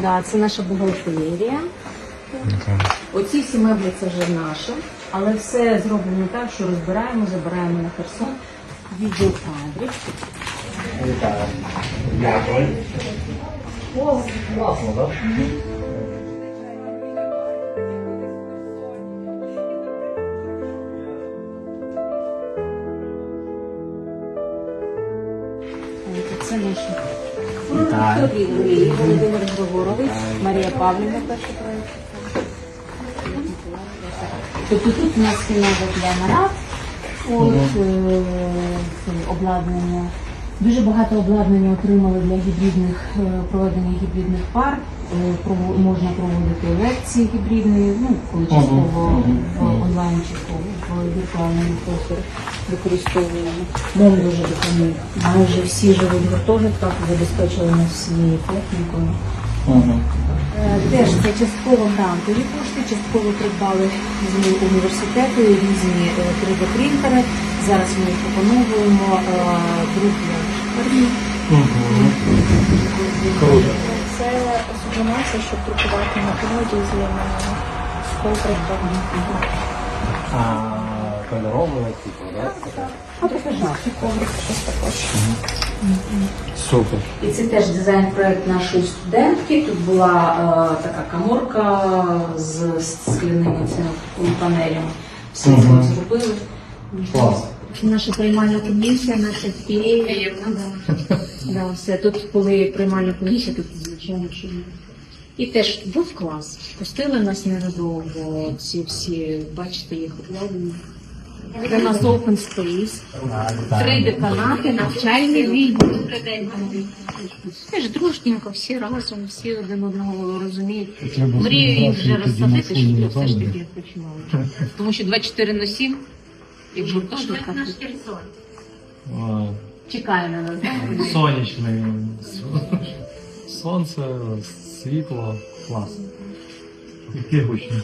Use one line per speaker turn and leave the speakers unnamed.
Да, це наша бухгалтерія. Оці всі меблі це вже наше, але все зроблено так, що розбираємо, забираємо на Херсон. Відділ кадрів.
Так?
Це наші. Андрій Володимир Григорович, Марія Павлівна, перший проєкт. Тобто тут у нас кімната для нарад, от, е, обладнання. Дуже багато обладнання отримали для гібридних е, проведення гібридних пар. Е, Можна проводити лекції гібридні, ну коли частково в онлайн, частково в віртуальному просторі використовуємо. Мом дуже допоміг. Майже всі живуть в гуртожитках, забезпечили нас всією технікою. Е, Теж це частково грантові кошти, частково придбали з університету різні 3D-принтери. Зараз ми їх опановуємо. е, Друг.
Це сублімація, щоб друкувати на ковриках.
А кольорове, типу, так?
Коврик щось також.
Супер.
І це теж дизайн-проект нашої студентки. Тут була е, така каморка з скляними цими панелями. Все це зробили.
Клас.
Наша приймальна комісія, наша фея. Да. Да, все. Тут коли приймальна комісія, тут звичайно що. ні. І теж був клас. Пустили нас ненадовго. Ці всі, бачите, їх обладнання. Це у нас open space. Три деканати, навчальний відділ. Теж дружненько, всі разом, всі один одного розуміють. Мрію їх вже розсадити, щоб ми все ж таки відпочивали. Тому що 24 на 7 і в гуртожитках чекає на нас. да?
Сонячний. Сонце, світло, клас. Яке гучне.